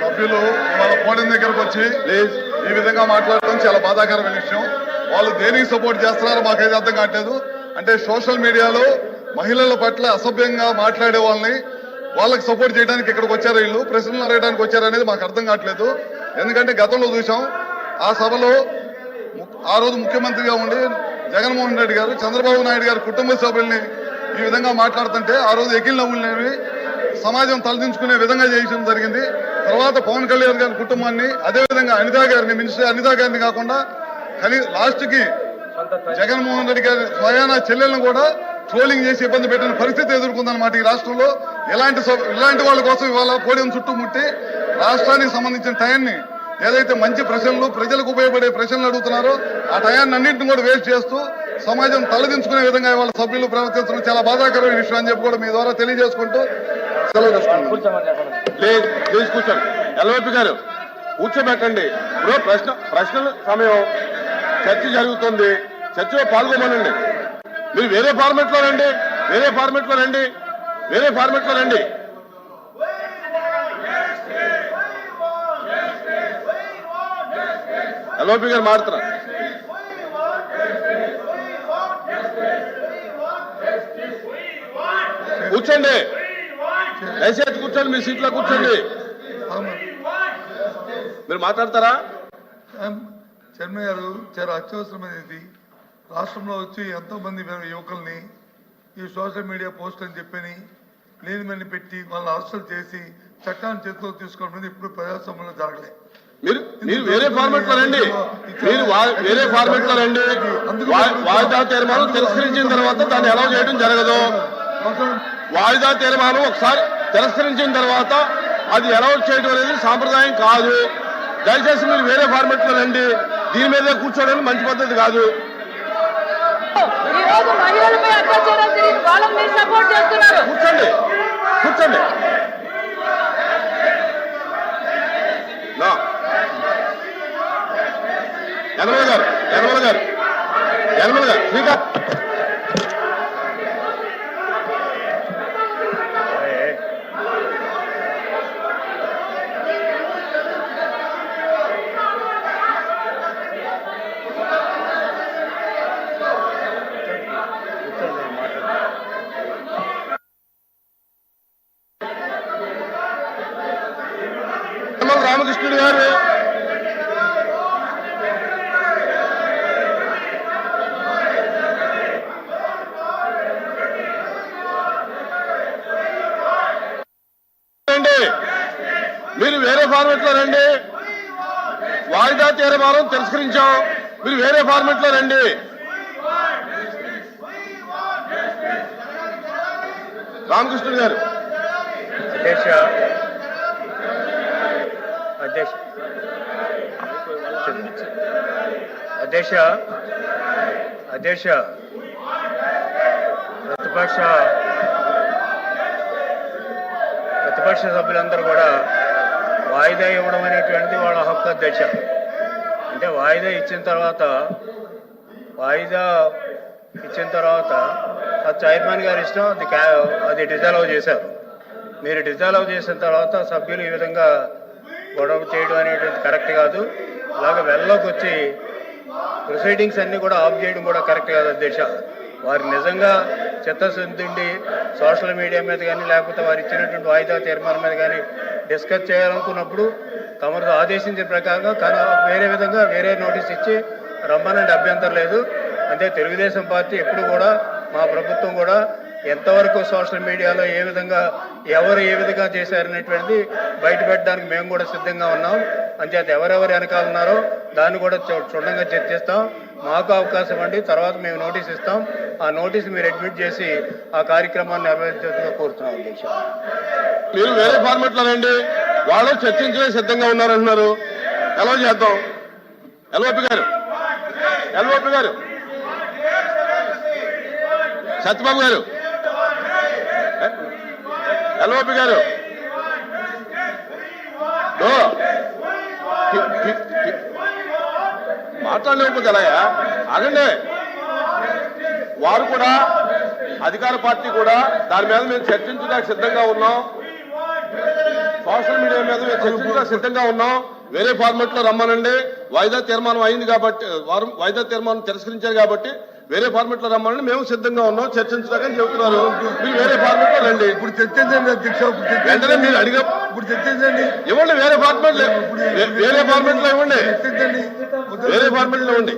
సభ్యులు వాళ్ళ పోడిన దగ్గరకు వచ్చి ఈ విధంగా మాట్లాడడం చాలా బాధాకరమైన విషయం. వాళ్ళు దేనికి సపోర్ట్ చేస్తున్నారో మాకైతే అర్థం కావట్లేదు. అంటే సోషల్ మీడియాలో మహిళల పట్ల అసభ్యంగా మాట్లాడే వాళ్ళని వాళ్ళకి సపోర్ట్ చేయడానికి ఇక్కడికి వచ్చారు వీళ్ళు ప్రశ్నలు అడగడానికి వచ్చారు అనేది మాకు అర్థం కావట్లేదు. ఎందుకంటే గతంలో చూసాం ఆ సభలో ఆ రోజు ముఖ్యమంత్రిగా ఉండి జగన్మోహన్ రెడ్డి గారు చంద్రబాబు నాయుడు గారి కుటుంబ సభ్యుల్ని ఈ విధంగా మాట్లాడుతుంటే ఆ రోజు ఎకిల్ నవ్వులనేవి సమాజం తలదించుకునే విధంగా చేయడం జరిగింది. తర్వాత పవన్ కళ్యాణ్ గారి కుటుంబాన్ని అదేవిధంగా అనితా గారిని మినిస్టర్ అనితా గారిని కాకుండా కానీ లాస్ట్కి జగన్మోహన్ రెడ్డి గారి స్వయాన చెల్లెలను కూడా ట్రోలింగ్ చేసి ఇబ్బంది పెట్టిన పరిస్థితి ఎదుర్కొందన్నమాట ఈ రాష్ట్రంలో. ఇలాంటి ఇలాంటి వాళ్ళ కోసం ఇవాళ పోడియం చుట్టుముట్టి రాష్ట్రానికి సంబంధించిన టయాన్ని ఏదైతే మంచి ప్రశ్నలు ప్రజలకు ఉపయోగపడే ప్రశ్నలు అడుగుతున్నారో ఆ టయాన్ని అన్నింటిని కూడా వేస్ట్ చేస్తూ సమాజం తలదించుకునే విధంగా ఇవాళ సభ్యులు ప్రవర్తించడం చాలా బాధాకరమైన విషయం అని చెప్పి కూడా మీ ద్వారా తెలియజేసుకుంటూ సెలవు కూర్చోండి ఎల్వైపి గారు కూర్చోబెట్టండి. ఇప్పుడు ప్రశ్న ప్రశ్నల సమయం చర్చ జరుగుతుంది. చర్చలో పాల్గొమనండి. మీరు వేరే ఫార్మెట్లో రండి. వేరే ఫార్మెట్లో రండి. వేరే ఫార్మెట్లో రండి. ఎల్వైపి గారు మారుతున్నారు. కూర్చోండి. దయచేసి కూర్చోండి మీ సీట్లో కూర్చోండి. మీరు మాట్లాడతారా? చర్మ గారు చాలా అత్యవసరమైనది రాష్ట్రంలో వచ్చి ఎంతో మంది యువకుల్ని ఈ సోషల్ మీడియా పోస్ట్ అని చెప్పని లేని మని పెట్టి వాళ్ళని అరెస్టులు చేసి చట్టాన్ని చేతిలో తీసుకోవడం ఇప్పుడు ప్రజాస్వామ్యంలో జరగలేదు మీరు మీరు వేరే ఫార్మెట్లో రండి. మీరు వేరే ఫార్మెట్లో రండి. వాయిదా తీర్మానం తిరస్కరించిన తర్వాత దాన్ని అలౌ చేయడం జరగదు. వాయిదా తీర్మానం ఒకసారి తిరస్కరించిన తర్వాత అది అలౌ చేయడం అనేది సాంప్రదాయం కాదు. దయచేసి మీరు వేరే ఫార్మెట్లో రండి. దీని మీదే కూర్చోవడం మంచి పద్ధతి కాదు. కూర్చోండి. కూర్చోండి. యనమల గారు యనమల గారు యనమల గారు శ్రీకాంత్ యనమల రామకృష్ణుడు గారు. మీరు వేరే ఫార్మెట్లో రండి. వాయిదా తీర్మానం తిరస్కరించాం. మీరు వేరే ఫార్మెట్లో రండి. రామకృష్ణుడు గారు. అధ్యక్ష అధ్యక్ష. అధ్యక్ష. అధ్యక్ష. ప్రతిపక్ష. ప్రతిపక్ష సభ్యులందరూ కూడా వాయిదా ఇవ్వడం అనేటువంటిది వాళ్ళ హక్కు అధ్యక్ష. అంటే వాయిదా ఇచ్చిన తర్వాత వాయిదా ఇచ్చిన తర్వాత అది చైర్మన్ గారి ఇష్టం అది క్యా అది డిజాల్వ్ చేశారు. మీరు డిజాల్వ్ చేసిన తర్వాత సభ్యులు ఈ విధంగా గొడవ చేయడం అనేటువంటి కరెక్ట్ కాదు. ఇలాగ వెళ్ళలోకి వచ్చి ప్రొసీడింగ్స్ అన్నీ కూడా ఆఫ్ చేయడం కూడా కరెక్ట్ కాదు అధ్యక్ష. వారు నిజంగా చిత్తశుద్ధి సోషల్ మీడియా మీద కానీ లేకపోతే వారు ఇచ్చినటువంటి వాయిదా తీర్మానం మీద కానీ డిస్కస్ చేయాలనుకున్నప్పుడు తమరు ఆదేశించిన ప్రకారంగా కానీ వేరే విధంగా వేరే నోటీస్ ఇచ్చి రమ్మనండి అభ్యంతరం లేదు. అంటే తెలుగుదేశం పార్టీ ఎప్పుడు కూడా మా ప్రభుత్వం కూడా ఎంతవరకు సోషల్ మీడియాలో ఏ విధంగా ఎవరు ఏ విధంగా చేశారనేటువంటిది బయట పెట్టడానికి మేము కూడా సిద్ధంగా ఉన్నాం. అంచేత ఎవరెవరు వెనకాల ఉన్నారో దాన్ని కూడా చూ- క్షుణ్ణంగా చర్చిస్తాం మాకు అవకాశం అండి. తర్వాత మేము నోటీస్ ఇస్తాం. ఆ నోటీస్ మీరు అడ్మిట్ చేసి ఆ కార్యక్రమాన్ని నిర్వహించాల్సిందిగా కోరుతున్నాం అధ్యక్ష మీరు వేరే ఫార్మెట్ లోనండి వాళ్ళు చర్చించలే సిద్ధంగా ఉన్నారంటున్నారు. ఎలా చేద్దాం? ఎల్ఓపి గారు. ఎల్ఓపి గారు. సత్యబాబు గారు. ఎల్ఓపి గారు. దో. టి- టి- మాట్లాడలేకపోతే ఎలాయా వారు కూడా అధికార పార్టీ కూడా దాని మీద మేము చర్చించడానికి సిద్ధంగా ఉన్నాం. సోషల్ మీడియా మీద మేము చర్చించడానికి సిద్ధంగా ఉన్నాం. వేరే ఫార్మాట్లో రమ్మనండి. వాయిదా తీర్మానం అయింది కాబట్టి వారు వాయిదా తీర్మానం తిరస్కరించారు కాబట్టి వేరే ఫార్మాట్లో రమ్మనండి మేము సిద్ధంగా ఉన్నాం చర్చించడానికి చెబుతున్నారు. మీరు వేరే ఫార్మాట్లో రండి. ఇప్పుడు చర్చించండి అధ్యక్ష. వెంటనే మీరు అడిగా ఇప్పుడు చర్చించండి. ఇవ్వండి వేరే ఫార్మాట్ వేరే ఫార్మాట్లో ఇవ్వండి. చర్చించండి. వేరే ఫార్మాట్లో ఇవ్వండి.